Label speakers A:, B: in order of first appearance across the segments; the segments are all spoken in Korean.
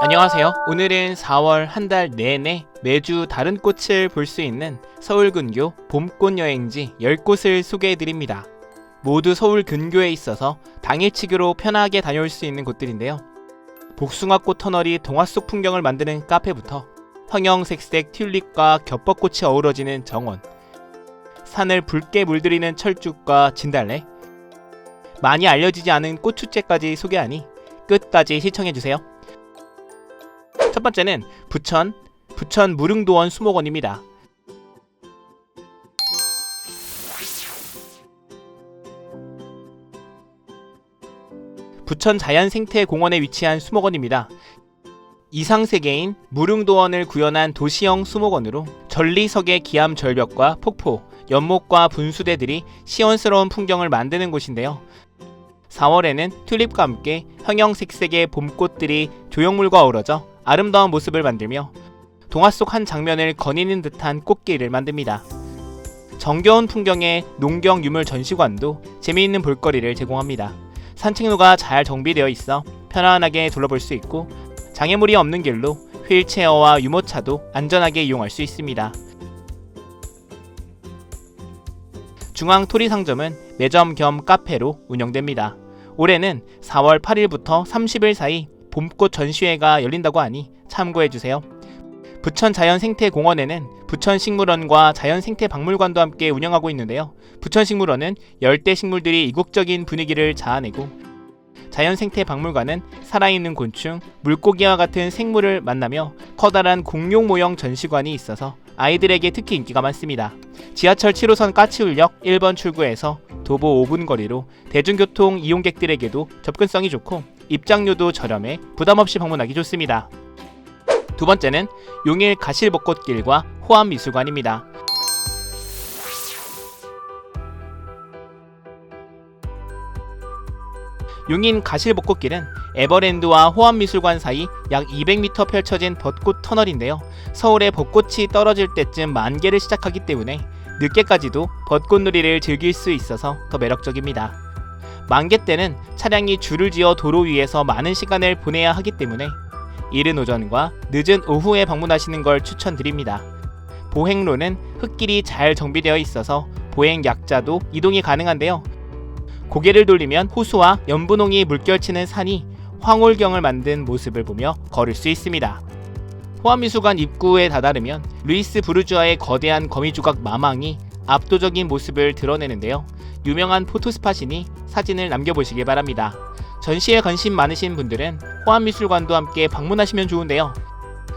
A: 안녕하세요. 오늘은 4월 한 달 내내 매주 다른 꽃을 볼 수 있는 서울 근교 봄꽃 여행지 10곳을 소개해 드립니다. 모두 서울 근교에 있어서 당일치기로 편하게 다녀올 수 있는 곳들인데요. 복숭아꽃 터널이 동화 속 풍경을 만드는 카페부터 형형색색 튤립과 겹벚꽃이 어우러지는 정원, 산을 붉게 물들이는 철쭉과 진달래, 많이 알려지지 않은 꽃 축제까지 소개하니 끝까지 시청해주세요. 첫 번째는 부천 부천 무릉도원 수목원입니다. 부천 자연생태공원에 위치한 수목원입니다. 이상세계인 무릉도원을 구현한 도시형 수목원으로 전리석의 기암 절벽과 폭포, 연못과 분수대들이 시원스러운 풍경을 만드는 곳인데요. 4월에는 튤립과 함께 형형색색의 봄꽃들이 조형물과 어우러져 아름다운 모습을 만들며 동화 속 한 장면을 거니는 듯한 꽃길을 만듭니다. 정겨운 풍경의 농경 유물 전시관도 재미있는 볼거리를 제공합니다. 산책로가 잘 정비되어 있어 편안하게 둘러볼 수 있고 장애물이 없는 길로 휠체어와 유모차도 안전하게 이용할 수 있습니다. 중앙 토리 상점은 매점 겸 카페로 운영됩니다. 올해는 4월 8일부터 30일 사이 봄꽃 전시회가 열린다고 하니 참고해 주세요. 부천 자연생태공원에는 부천식물원과 자연생태박물관도 함께 운영하고 있는데요. 부천식물원은 열대 식물들이 이국적인 분위기를 자아내고 자연생태박물관은 살아있는 곤충, 물고기와 같은 생물을 만나며 커다란 공룡 모형 전시관이 있어서 아이들에게 특히 인기가 많습니다. 지하철 7호선 까치울역 1번 출구에서 도보 5분 거리로 대중교통 이용객들에게도 접근성이 좋고 입장료도 저렴해 부담 없이 방문하기 좋습니다. 두 번째는 용일 가실벚꽃길과 호암미술관입니다. 용인 가실벚꽃길은 에버랜드와 호암미술관 사이 약 200m 펼쳐진 벚꽃 터널인데요. 서울에 벚꽃이 떨어질 때쯤 만개를 시작하기 때문에 늦게까지도 벚꽃놀이를 즐길 수 있어서 더 매력적입니다. 만개 때는 차량이 줄을 지어 도로 위에서 많은 시간을 보내야 하기 때문에 이른 오전과 늦은 오후에 방문하시는 걸 추천드립니다. 보행로는 흙길이 잘 정비되어 있어서 보행 약자도 이동이 가능한데요. 고개를 돌리면 호수와 연분홍이 물결치는 산이 황홀경을 만든 모습을 보며 걸을 수 있습니다. 호암미술관 입구에 다다르면 루이스 부르주아의 거대한 거미조각 마망이 압도적인 모습을 드러내는데요. 유명한 포토스팟이니 사진을 남겨보시기 바랍니다. 전시에 관심 많으신 분들은 호암미술관도 함께 방문하시면 좋은데요.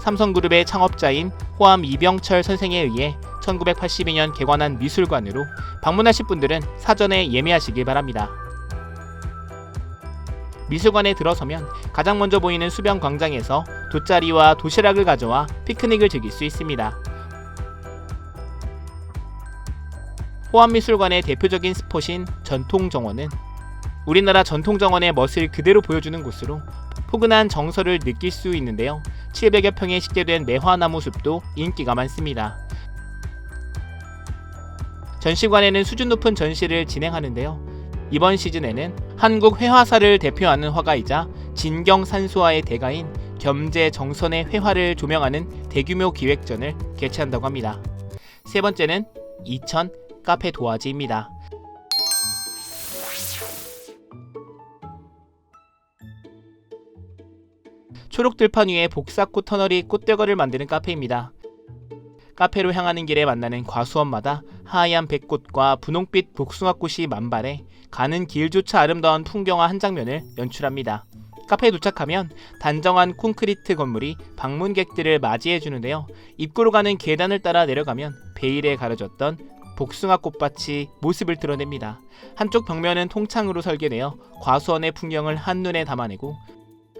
A: 삼성그룹의 창업자인 호암 이병철 선생에 의해 1982년 개관한 미술관으로 방문하실 분들은 사전에 예매하시기 바랍니다. 미술관에 들어서면 가장 먼저 보이는 수변 광장에서 돗자리와 도시락을 가져와 피크닉을 즐길 수 있습니다. 호암미술관의 대표적인 스폿인 전통정원은 우리나라 전통정원의 멋을 그대로 보여주는 곳으로 포근한 정서를 느낄 수 있는데요. 700여 평에 식재된 매화나무 숲도 인기가 많습니다. 전시관에는 수준 높은 전시를 진행하는데요. 이번 시즌에는 한국 회화사를 대표하는 화가이자 진경 산수화의 대가인 겸재 정선의 회화를 조명하는 대규모 기획전을 개최한다고 합니다. 세 번째는 이천 카페 도화지입니다. 초록 들판 위에 복사꽃 터널이 꽃대거를 만드는 카페입니다. 카페로 향하는 길에 만나는 과수원마다 하얀 백꽃과 분홍빛 복숭아꽃이 만발해 가는 길조차 아름다운 풍경화 한 장면을 연출합니다. 카페에 도착하면 단정한 콘크리트 건물이 방문객들을 맞이해 주는데요. 입구로 가는 계단을 따라 내려가면 베일에 가려졌던 복숭아 꽃밭이 모습을 드러냅니다. 한쪽 벽면은 통창으로 설계되어 과수원의 풍경을 한눈에 담아내고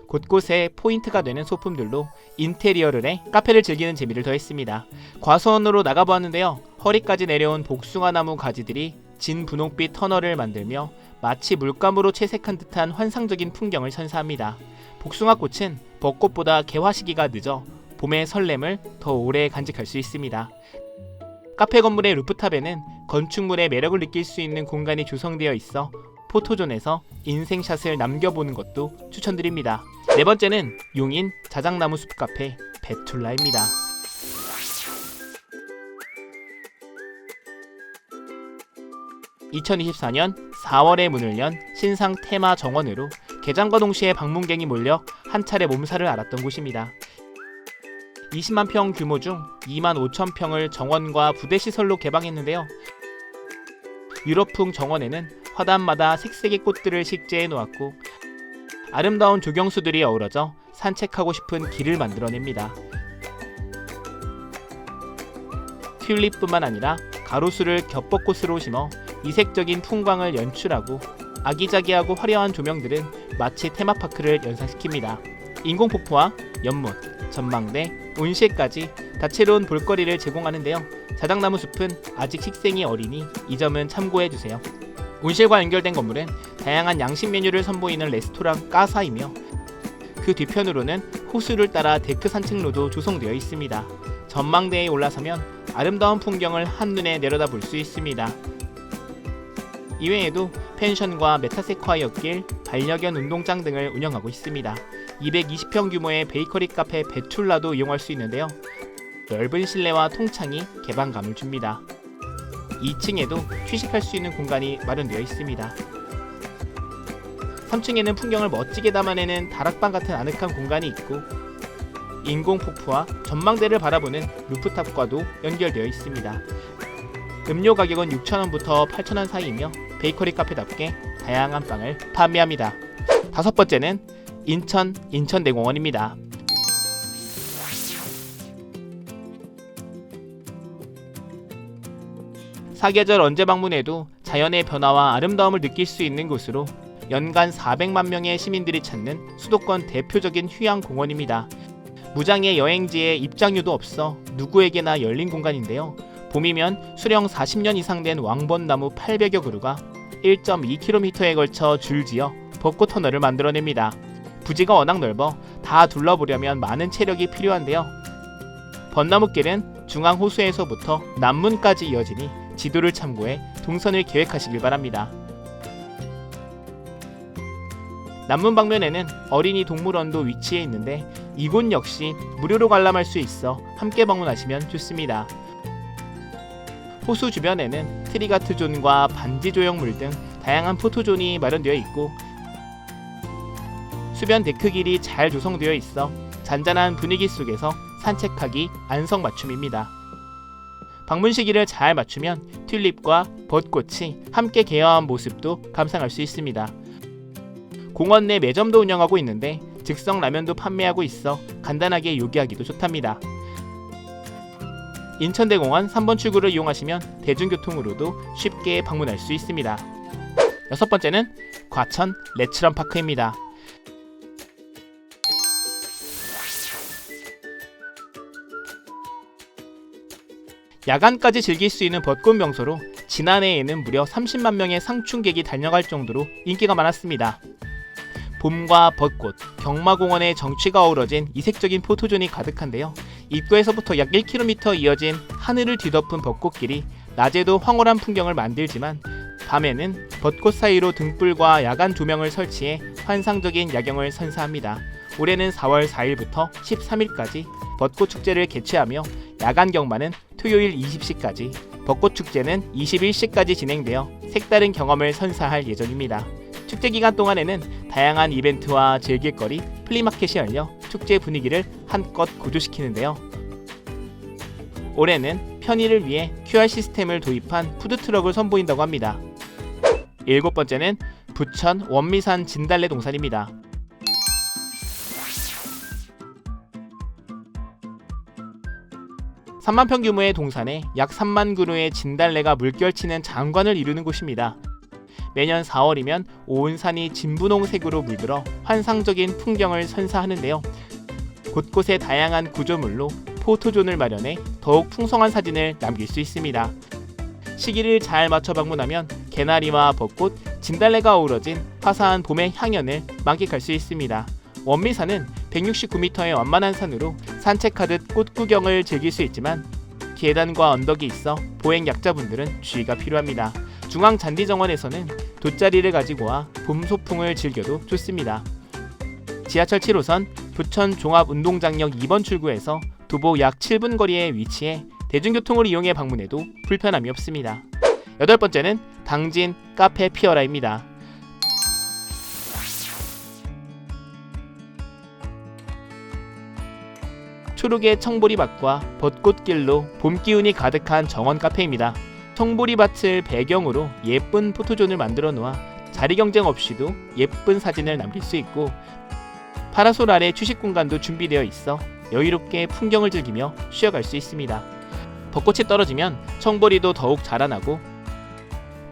A: 곳곳에 포인트가 되는 소품들로 인테리어를 해 카페를 즐기는 재미를 더했습니다. 과수원으로 나가보았는데요. 허리까지 내려온 복숭아 나무 가지들이 진 분홍빛 터널을 만들며 마치 물감으로 채색한 듯한 환상적인 풍경을 선사합니다. 복숭아 꽃은 벚꽃보다 개화 시기가 늦어 봄의 설렘을 더 오래 간직할 수 있습니다. 카페 건물의 루프탑에는 건축물의 매력을 느낄 수 있는 공간이 조성되어 있어 포토존에서 인생샷을 남겨보는 것도 추천드립니다. 네 번째는 용인 자작나무 숲 카페 베툴라입니다. (2024년 4월에 문을 연 신상 테마 정원으로 개장과 동시에 방문객이 몰려 한 차례 몸살을 앓았던 곳입니다. 20만 평 규모 중 2만 5천 평을 정원과 부대 시설로 개방했는데요. 유럽풍 정원에는 화단마다 색색의 꽃들을 식재해 놓았고 아름다운 조경수들이 어우러져 산책하고 싶은 길을 만들어냅니다. 튤립뿐만 아니라 가로수를 겹벚꽃으로 심어 이색적인 풍광을 연출하고 아기자기하고 화려한 조명들은 마치 테마파크를 연상시킵니다. 인공폭포와 연못, 전망대, 온실까지 다채로운 볼거리를 제공하는데요. 자작나무 숲은 아직 식생이 어리니 이 점은 참고해 주세요. 온실과 연결된 건물은 다양한 양식 메뉴를 선보이는 레스토랑 까사이며 그 뒤편으로는 호수를 따라 데크 산책로도 조성되어 있습니다. 전망대에 올라서면 아름다운 풍경을 한눈에 내려다 볼 수 있습니다. 이외에도 펜션과 메타세콰이어 길, 반려견 운동장 등을 운영하고 있습니다. 220평 규모의 베이커리 카페 베툴라도 이용할 수 있는데요. 넓은 실내와 통창이 개방감을 줍니다. 2층에도 휴식할 수 있는 공간이 마련되어 있습니다. 3층에는 풍경을 멋지게 담아내는 다락방 같은 아늑한 공간이 있고 인공 폭포와 전망대를 바라보는 루프탑과도 연결되어 있습니다. 음료 가격은 6,000원부터 8,000원 사이이며 베이커리 카페답게 다양한 빵을 판매합니다. 다섯 번째는 인천 인천대공원입니다. 사계절 언제 방문해도 자연의 변화와 아름다움을 느낄 수 있는 곳으로 연간 400만 명의 시민들이 찾는 수도권 대표적인 휴양 공원입니다. 무장의 여행지에 입장료도 없어 누구에게나 열린 공간인데요. 봄이면 수령 40년 이상 된 왕벚나무 800여 그루가 1.2km에 걸쳐 줄지어 벚꽃 터널을 만들어냅니다. 부지가 워낙 넓어 다 둘러보려면 많은 체력이 필요한데요. 벚나무길은 중앙 호수에서부터 남문까지 이어지니 지도를 참고해 동선을 계획하시길 바랍니다. 남문 방면에는 어린이 동물원도 위치해 있는데 이곳 역시 무료로 관람할 수 있어 함께 방문하시면 좋습니다. 호수 주변에는 트리가트 존과 반지 조형물 등 다양한 포토존이 마련되어 있고 수변 데크 길이 잘 조성되어 있어 잔잔한 분위기 속에서 산책하기 안성맞춤입니다. 방문 시기를 잘 맞추면 튤립과 벚꽃이 함께 개화한 모습도 감상할 수 있습니다. 공원 내 매점도 운영하고 있는데 즉석 라면도 판매하고 있어 간단하게 요기하기도 좋답니다. 인천대공원 3번 출구를 이용하시면 대중교통으로도 쉽게 방문할 수 있습니다. 여섯 번째는 과천 레츠런 파크입니다. 야간까지 즐길 수 있는 벚꽃 명소로 지난해에는 무려 30만 명의 상충객이 달려갈 정도로 인기가 많았습니다. 봄과 벚꽃, 경마공원의 정취가 어우러진 이색적인 포토존이 가득한데요. 입구에서부터 약 1km 이어진 하늘을 뒤덮은 벚꽃길이 낮에도 황홀한 풍경을 만들지만 밤에는 벚꽃 사이로 등불과 야간 조명을 설치해 환상적인 야경을 선사합니다. 올해는 4월 4일부터 13일까지 벚꽃 축제를 개최하며 야간 경마는 토요일 20시까지, 벚꽃 축제는 21시까지 진행되어 색다른 경험을 선사할 예정입니다. 축제 기간 동안에는 다양한 이벤트와 즐길거리, 플리마켓이 열려 축제 분위기를 한껏 고조시키는데요. 올해는 편의를 위해 QR 시스템을 도입한 푸드트럭을 선보인다고 합니다. 일곱 번째는 부천 원미산 진달래 동산입니다. 삼만평 규모의 동산에 약 3만 그루의 진달래가 물결치는 장관을 이루는 곳입니다. 매년 4월이면 온 산이 진분홍색으로 물들어 환상적인 풍경을 선사하는데요. 곳곳에 다양한 구조물로 포토존을 마련해 더욱 풍성한 사진을 남길 수 있습니다. 시기를 잘 맞춰 방문하면 개나리와 벚꽃, 진달래가 어우러진 화사한 봄의 향연을 만끽할 수 있습니다. 원미산은 169m의 완만한 산으로 산책하듯 꽃 구경을 즐길 수 있지만 계단과 언덕이 있어 보행 약자분들은 주의가 필요합니다. 중앙 잔디 정원에서는 돗자리를 가지고 와 봄 소풍을 즐겨도 좋습니다. 지하철 7호선 부천 종합운동장역 2번 출구에서 도보 약 7분 거리에 위치해 대중교통을 이용해 방문해도 불편함이 없습니다. 여덟 번째는 당진 카페 피어라입니다. 초록의 청보리밭과 벚꽃길로 봄 기운이 가득한 정원 카페입니다. 청보리밭을 배경으로 예쁜 포토존을 만들어 놓아 자리 경쟁 없이도 예쁜 사진을 남길 수 있고 파라솔 아래 휴식 공간도 준비되어 있어 여유롭게 풍경을 즐기며 쉬어갈 수 있습니다. 벚꽃이 떨어지면 청보리도 더욱 자라나고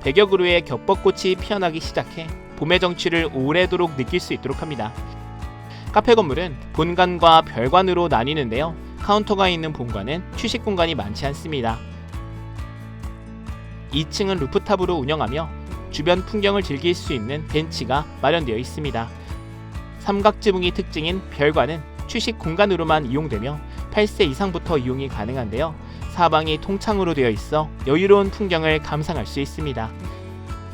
A: 그루의 겹벚꽃이 피어나기 시작해 봄의 정취를 오래도록 느낄 수 있도록 합니다. 카페 건물은 본관과 별관으로 나뉘는데요. 카운터가 있는 본관은 휴식 공간이 많지 않습니다. 2층은 루프탑으로 운영하며 주변 풍경을 즐길 수 있는 벤치가 마련되어 있습니다. 삼각지붕이 특징인 별관은 휴식 공간으로만 이용되며 8세 이상부터 이용이 가능한데요. 사방이 통창으로 되어 있어 여유로운 풍경을 감상할 수 있습니다.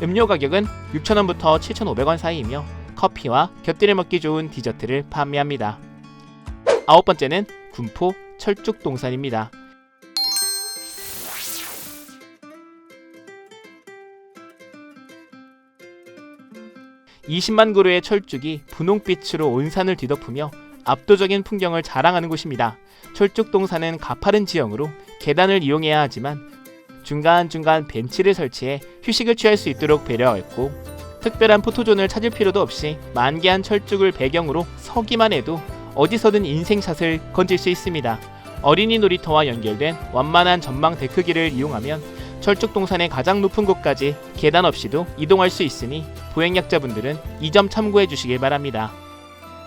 A: 음료 가격은 6,000원부터 7,500원 사이이며 커피와 곁들여 먹기 좋은 디저트를 판매합니다. 아홉 번째는 군포 철쭉동산입니다. (20만 그루의 철쭉이 분홍빛으로 온 산을 뒤덮으며 압도적인 풍경을 자랑하는 곳입니다. 철쭉동산은 가파른 지형으로 계단을 이용해야 하지만 중간중간 벤치를 설치해 휴식을 취할 수 있도록 배려했고 특별한 포토존을 찾을 필요도 없이 만개한 철쭉을 배경으로 서기만 해도 어디서든 인생샷을 건질 수 있습니다. 어린이 놀이터와 연결된 완만한 전망 데크길을 이용하면 철쭉 동산의 가장 높은 곳까지 계단 없이도 이동할 수 있으니 보행약자분들은 이 점 참고해 주시길 바랍니다.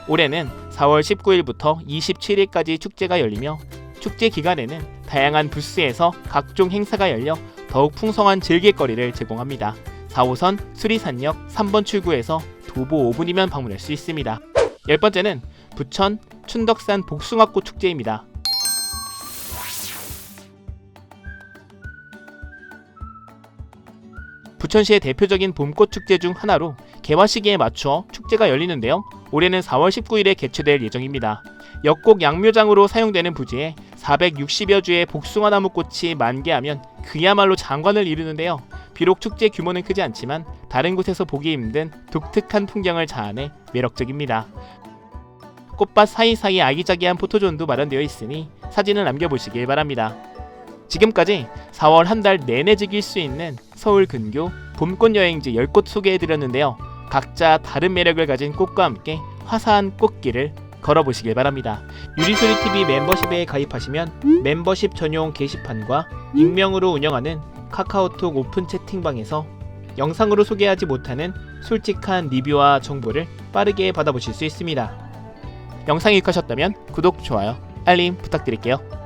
A: 올해는 4월 19일부터 27일까지 축제가 열리며 축제 기간에는 다양한 부스에서 각종 행사가 열려 더욱 풍성한 즐길거리를 제공합니다. 4호선 수리산역 3번 출구에서 도보 5분이면 방문할 수 있습니다. 열 번째는 부천 춘덕산 복숭아꽃 축제입니다. 부천시의 대표적인 봄꽃 축제 중 하나로 개화 시기에 맞춰 축제가 열리는데요. 올해는 4월 19일에 개최될 예정입니다. 역곡 양묘장으로 사용되는 부지에 460여 주의 복숭아 나무 꽃이 만개하면 그야말로 장관을 이루는데요. 비록 축제 규모는 크지 않지만 다른 곳에서 보기 힘든 독특한 풍경을 자아내 매력적입니다. 꽃밭 사이사이 아기자기한 포토존도 마련되어 있으니 사진을 남겨보시길 바랍니다. 지금까지 4월 한 달 내내 즐길 수 있는 서울 근교 봄꽃 여행지 10곳 소개해드렸는데요. 각자 다른 매력을 가진 꽃과 함께 화사한 꽃길을 걸어보시길 바랍니다. 유리소리TV 멤버십에 가입하시면 멤버십 전용 게시판과 익명으로 운영하는 카카오톡 오픈 채팅방에서 영상으로 소개하지 못하는 솔직한 리뷰와 정보를 빠르게 받아보실 수 있습니다. 영상이 유익하셨다면 구독, 좋아요, 알림 부탁드릴게요.